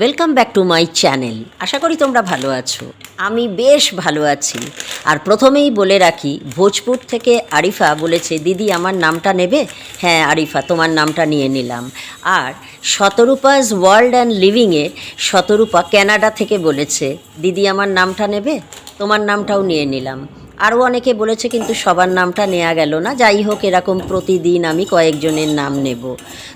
Welcome back to my channel আশা করি তোমরা ভালো আছো। আমি বেশ ভালো আছি। আর প্রথমেই বলে রাখি, ভোজপুর থেকে আরিফা বলেছে, দিদি, আমার নামটা নেবে? হ্যাঁ আরিফা, তোমার নামটা নিয়ে নিলাম। আর শতরূপাস ওয়ার্ল্ড অ্যান্ড লিভিংয়ের শতরূপা ক্যানাডা থেকে বলেছে, দিদি, আমার নামটা নেবে? তোমার নামটাও নিয়ে নিলাম। আরও অনেকে বলেছে কিন্তু সবার নামটা নেওয়া গেল না। যাই হোক, এরকম প্রতিদিন আমি কয়েকজনের নাম নেব।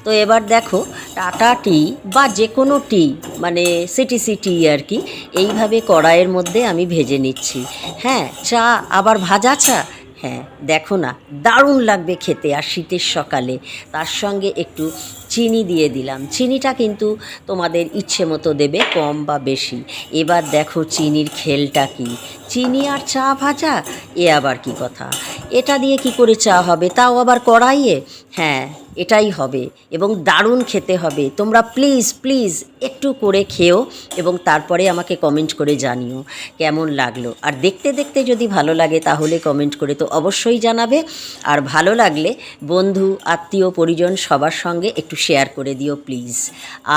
তো এবার দেখো, টাটা টি বা যে কোনো টি মানে সিটিসি টি আর কি, এইভাবে কড়াইয়ের মধ্যে আমি ভেজে নিচ্ছি। হ্যাঁ চা, আবার ভাজা চা? হ্যাঁ দেখো না, দারুণ লাগবে খেতে আর শীতের সকালে। তার সঙ্গে একটু চিনি দিয়ে দিলাম। চিনিটা কিন্তু তোমাদের ইচ্ছে মতো দেবে কম বা বেশি। এবার দেখো চিনির খেলটা কি। চিনি আর চা ভাজা, এ আবার কি কথা। এটা দিয়ে কি করে চা হবে? তাও আবার কড়াইয়ে? হ্যাঁ এটাই হবে এবং দারুণ খেতে হবে। তোমরা প্লিজ প্লিজ একটু করে খেও এবং তারপরে আমাকে কমেন্ট করে জানিও কেমন লাগল। আর দেখতে দেখতে যদি ভালো লাগে তাহলে কমেন্ট করে তো অবশ্যই জানাবে। আর ভালো লাগলে বন্ধু, আত্মীয়, পরিজন সবার সঙ্গে একটু শেয়ার করে দিও প্লিজ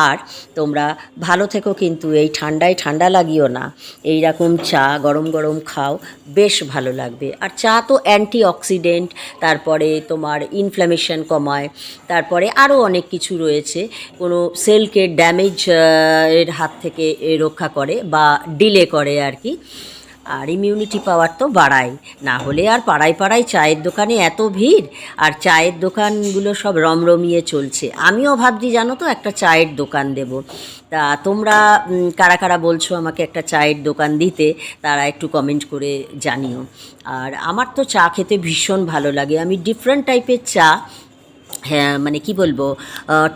আর তোমরা ভালো থেকো কিন্তু, এই ঠান্ডায় ঠান্ডা লাগিও না। এই রকম চা গরম গরম খাও, বেশ ভালো লাগবে। আর চা তো অ্যান্টি অক্সিডেন্ট তারপরে তোমার ইনফ্ল্যামেশন কমায়, তারপরে আরও অনেক কিছু রয়েছে। কোনো সেলকে ড্যামেজ এর হাত থেকে রক্ষা করে বা ডিলে করে আর কি। আর ইমিউনিটি পাওয়ার তো বাড়ায়। না হলে আর পাড়ায় পাড়ায় চায়ের দোকানে এত ভিড়, আর চায়ের দোকানগুলো সব রমরমিয়ে চলছে। আমিও ভাবছি জানো তো একটা চায়ের দোকান দেব। তা তোমরা কারা কারা বলছো আমাকে একটা চায়ের দোকান দিতে, তারা একটু কমেন্ট করে জানিও। আর আমার তো চা খেতে ভীষণ ভালো লাগে। আমি ডিফারেন্ট টাইপের চা হ্যাঁ মানে কি বলব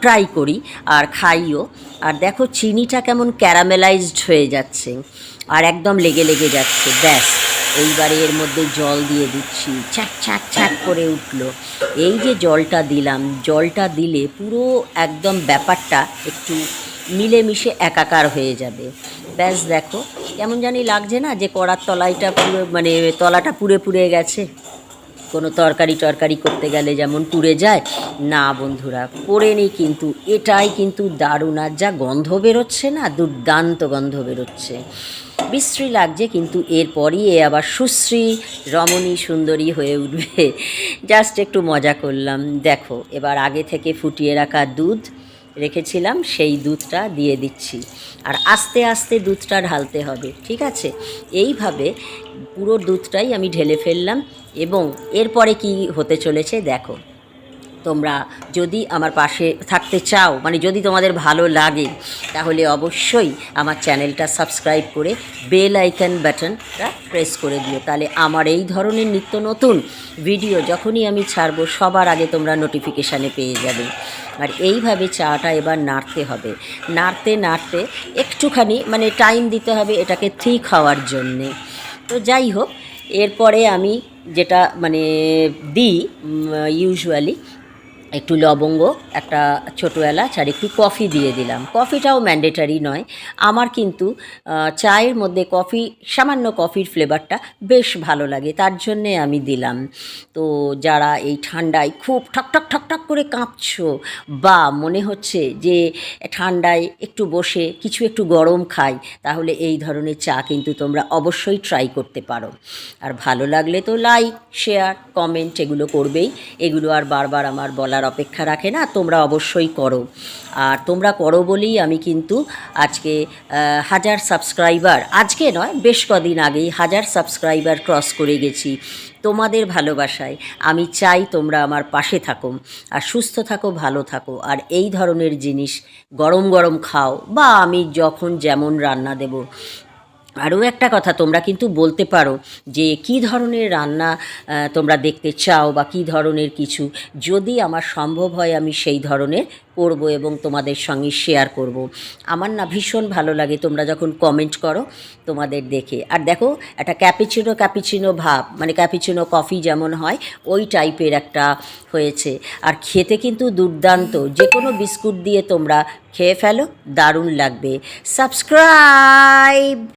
ট্রাই করি আর খাইও। আর দেখো, চিনিটা কেমন ক্যারামেলাইজড হয়ে যাচ্ছে। আর একদম লেগে লেগে যাচ্ছে। ব্যাস, এইবারে এর মধ্যে জল দিয়ে দিচ্ছি। ছ্যাক ছ্যাক ছ্যাক করে উঠল। এই যে জলটা দিলাম, জলটা দিলে পুরো একদম ব্যাপারটা একটু মিলেমিশে একাকার হয়ে যাবে। ব্যাস, দেখো, কেমন জানি লাগছে না যে কড়ার তলাইটা পুরো মানে তলাটা পুড়ে পুড়ে গেছে? কোনো তরকারি টরকারি করতে গেলে যেমন পুড়ে যায়, না বন্ধুরা পড়ে নেই কিন্তু, এটাই কিন্তু দারুণ আর যা গন্ধ বেরোচ্ছে না, দুর্দান্ত গন্ধ বেরোচ্ছে। বিশ্রী লাগছে কিন্তু এরপরই এ আবার সুশ্রী, রমণী, সুন্দরী হয়ে উঠবে। জাস্ট একটু মজা করলাম। দেখো, এবার আগে থেকে ফুটিয়ে রাখা দুধ রেখেছিলাম, সেই দুধটা দিয়ে দিচ্ছি। আর আস্তে আস্তে দুধটা ঢালতে হবে, ঠিক আছে? এইভাবে পুরো দুধটাই আমি ঢেলে ফেললাম। এবং এরপরে কি হতে চলেছে দেখো। তোমরা যদি আমার পাশে থাকতে চাও মানে যদি তোমাদের ভালো লাগে, তাহলে অবশ্যই আমার চ্যানেলটা সাবস্ক্রাইব করে বেল আইকন বাটনটা প্রেস করে দিও। তাহলে আমার এই ধরনের নিত্য নতুন ভিডিও যখনই আমি ছাড়বো, সবার আগে তোমরা নোটিফিকেশানে পেয়ে যাবে। আর এইভাবে চাটা এবার নাড়তে হবে। নাড়তে নাড়তে একটুখানি মানে টাইম দিতে হবে এটাকে ঠিক হওয়ার জন্যে। তো যাই হোক এরপরে আমি যেটা মানে দিই ইউজুয়ালি একটু লবঙ্গ, একটা ছোটো এলাচ আর একটু কফি দিয়ে দিলাম। কফিটাও ম্যান্ডেটারি নয়। আমার কিন্তু চায়ের মধ্যে কফি, সামান্য কফির ফ্লেভারটা বেশ ভালো লাগে। তার জন্যে আমি দিলাম। তো যারা এই ঠান্ডায় খুব ঠক ঠক ঠক ঠক করে কাঁপছো বা মনে হচ্ছে যে ঠান্ডায় একটু বসে কিছু একটু গরম খাই, তাহলে এই ধরনের চা কিন্তু তোমরা অবশ্যই ট্রাই করতে পারো। আর ভালো লাগলে তো লাইক শেয়ার কমেন্ট এগুলো করবেই। এগুলো আর বারবার আমার বলার অপেক্ষা রাখে না, তোমরা অবশ্যই করো। আর তোমরা করো বলেই আমি কিন্তু আজকে হাজার সাবস্ক্রাইবার আজকে নয়, বেশ কদিন আগেই হাজার সাবস্ক্রাইবার ক্রস করে গেছি তোমাদের ভালোবাসায়। আমি চাই তোমরা আমার পাশে থাকো, আর সুস্থ থাকো, ভালো থাকো, আর এই ধরনের জিনিস গরম গরম খাও, বা আমি যখন যেমন রান্না দেব। আরও একটা কথা, তোমরা কিন্তু বলতে পারো যে কি ধরনের রান্না তোমরা দেখতে চাও বা কি ধরনের কিছু। যদি আমার সম্ভব হয়, আমি সেই ধরনের করব এবং তোমাদের সঙ্গে শেয়ার করব। আমার না ভীষণ ভালো লাগে তোমরা যখন কমেন্ট করো, তোমাদের দেখে। আর দেখো, একটা ক্যাপিচিনো ক্যাপিচিনো ভাব মানে ক্যাপিচিনো কফি যেমন হয়, ওই টাইপের একটা হয়েছে। আর খেতে কিন্তু দুর্দান্ত যে কোনো বিস্কুট দিয়ে তোমরা খেয়ে ফেলো, দারুণ লাগবে। সাবস্ক্রাইব